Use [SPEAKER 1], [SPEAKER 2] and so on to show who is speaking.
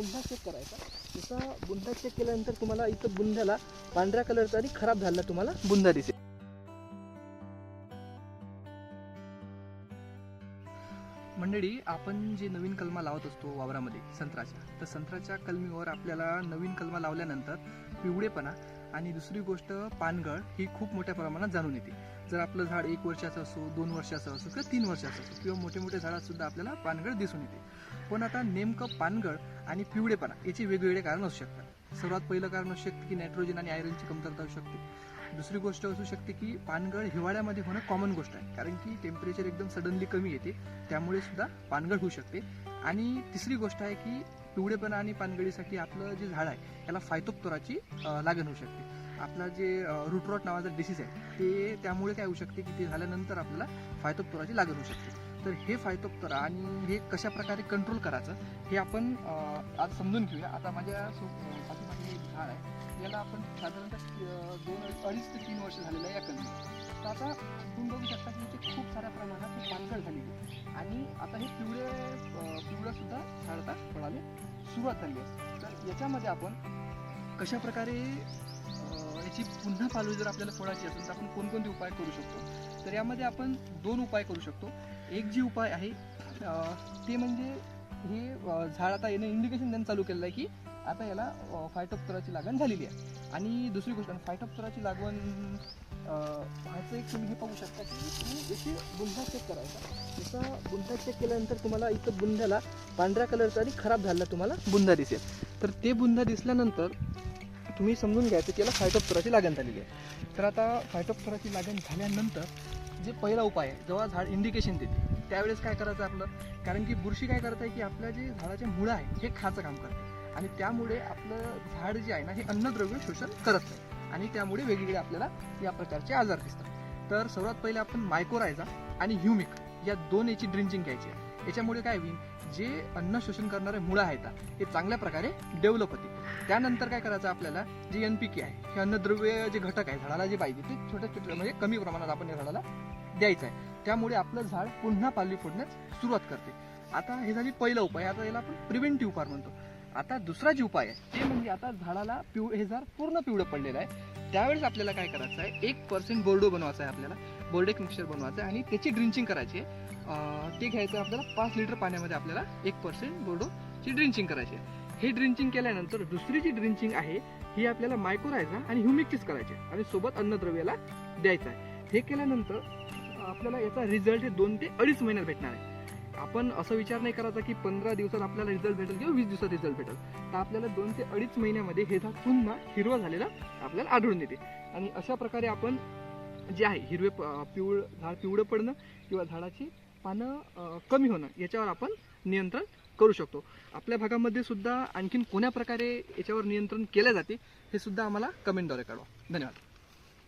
[SPEAKER 1] बुंदा check करायचा. जसा बुंदा check केल्यानंतर तुम्हाला इथं बुंद्याला पांढऱ्या कलरचा आणि खराब झालेला तुम्हाला बुंदा दिसेल. मंडळी आपण जे नवीन कलमा लावत असतो वावरामध्ये संत्राच्या तर संत्राच्या कलमीवर आपल्याला नवीन कलमा लावल्यानंतर पिवळेपणा आणि दुसरी गोष्ट पानगळ ही खूप मोठ्या प्रमाणात जाणून येते. जर आपलं झाड एक वर्षाचं असो दोन वर्षाचं असो किंवा तीन वर्षाचं असो किंवा मोठे मोठे झाडात सुद्धा आपल्याला पानगळ दिसून येते. पण आता नेमकं पानगळ आणि पिवळेपणा याचे वेगवेगळे कारण असू शकतात. सर्वात पहिलं कारण असू शकते की नायट्रोजन आणि आयरनची कमतरता असू शकते. दुसरी गोष्ट असू शकते की पानगळ हिवाळ्यामध्ये होणं कॉमन गोष्ट आहे. कारण की टेम्परेचर एकदम सडनली कमी येते त्यामुळे सुद्धा पानगळ होऊ शकते. आणि तिसरी गोष्ट आहे की पिवळेपणा आणि पानगळीसाठी आपलं जे झाड आहे त्याला फायतोप्तोराची लागण होऊ शकते. आपला जे रूटरॉट नावाचा डिसीज आहे ते त्यामुळे काय होऊ शकते की ते झाल्यानंतर आपल्याला फायतोप्तोराची लागण होऊ शकते. तर हे फायतोप्तोरा आणि हे कशा प्रकारे कंट्रोल करायचं हे आपण आज समजून घेऊया. आता माझ्या पाठीमागे एक झाड आहे. याला आपण साधारणतः दोन अडीच ते तीन वर्ष झालेलं आहे या कमी तर आता तुम्ही बघू शकता की इथे खूप साऱ्या प्रमाणात पानगळ झालेली आहे आणि आता हे पिवळे पिवळं सुद्धा झाडता फळाले सुरुवात झाली आहे तर याच्यामध्ये आपण कशा प्रकारे याची पुन्हा पालवी जर आपल्याला फोडायची असेल तर आपण कोणकोणते उपाय करू शकतो? तर यामध्ये आपण दोन उपाय करू शकतो. एक जी उपाय आहे ते म्हणजे ही झाड आता येणं इंडिकेशन देणं चालू केलेलं आहे की आता याला फायटोप्तराची लागण झालेली आहे. आणि दुसरी गोष्ट फायटोप्तराची लागवण अं, ह्याचं एक तुम्ही हे पाहू शकता की तुम्ही याची बुंधा चेक करायचा. जसा बुंधा चेक केल्यानंतर तुम्हाला इथं बुंद्याला पांढऱ्या कलरचा आणि खराब झालेला तुम्हाला बुंदा दिसेल. तर ते बुंदा दिसल्यानंतर तुम्ही समजून घ्यायचं की याला फायटोप्तराची लागण झालेली आहे. तर आता फायटोप्तराची लागण झाल्यानंतर जे पहिला उपाय आहे जेव्हा झाड इंडिकेशन देते त्यावेळेस काय करायचं आपलं? कारण की बुरशी काय करत आहे की आपल्या जे झाडाचे मुळं आहे हे खाचं काम करते. आणि त्यामुळे आपलं झाड जे आहे ना हे अन्नद्रव्य शोषण करत नाही. आणि त्यामुळे वेगवेगळे आपल्याला या प्रकारचे आजार दिसतात. तर सर्वात पहिले आपण मायकोरायझा आणि ह्युमिक या दोन याची ड्रिंचिंग घ्यायची आहे. याच्यामुळे काय होईल? जे अन्न शोषण करणारे मुळं आहेत हे चांगल्या प्रकारे डेव्हलप होते त्यानंतर काय करायचं आपल्याला? जे एन पी के आहे हे अन्नद्रव्य जे घटक आहे झाडाला जे पाहिजे ते छोट्या छोट्या म्हणजे कमी प्रमाणात आपण या झाडाला द्यायचं आहे. त्यामुळे आपलं झाड पुन्हा पालवी फोडण्यास सुरुवात करते. आता हे झाली पहिला उपाय. आता याला आपण प्रिव्हेंटिव्ह उपाय म्हणतो. आता दुसरा जे उपाय आहे ते म्हणजे आता झाडाला पिव हे झाड पूर्ण पिवळं पडलेलं आहे. त्यावेळेस आपल्याला काय करायचं आहे एक पर्सेंट बोर्डो बनवायचा आहे आपल्याला. बोर्डेक मिक्सर बनवायचं आहे आणि त्याची ड्रिंचिंग करायची आहे. ते घ्यायचं आहे आपल्याला पाच लिटर पाण्यामध्ये आपल्याला एक पर्सेंट बोर्डोची ड्रिंचिंग करायची आहे. हे ड्रिंचिंग केल्यानंतर दुसरी जी ड्रिंचिंग आहे ही आपल्याला मायक्रोरायझा आणि ह्युमिकचीच करायची आहे. आणि सोबत अन्नद्रव्याला द्यायचं आहे. हे केल्यानंतर आपल्याला याचा रिझल्ट हे दोन ते अडीच महिन्यात भेटणार आहे. आपण असं विचार नाही करायचा की पंधरा दिवसात आपल्याला रिझल्ट भेटेल किंवा वीस दिवसात रिझल्ट भेटेल. तर आपल्याला दोन ते अडीच महिन्यामध्ये हे झाड पुन्हा हिरवा झालेला आपल्याला आढळून येते. आणि अशा प्रकारे आपण जे आहे हिरवे पिवळ झाड पिवळं पडणं किंवा झाडाची पानं कमी होणं याच्यावर आपण नियंत्रण करू शकतो. आपल्या भागामध्ये सुद्धा आणखीन कोण्या प्रकारे याच्यावर नियंत्रण केलं जाते हे सुद्धा आम्हाला कमेंटद्वारे कळवा. धन्यवाद.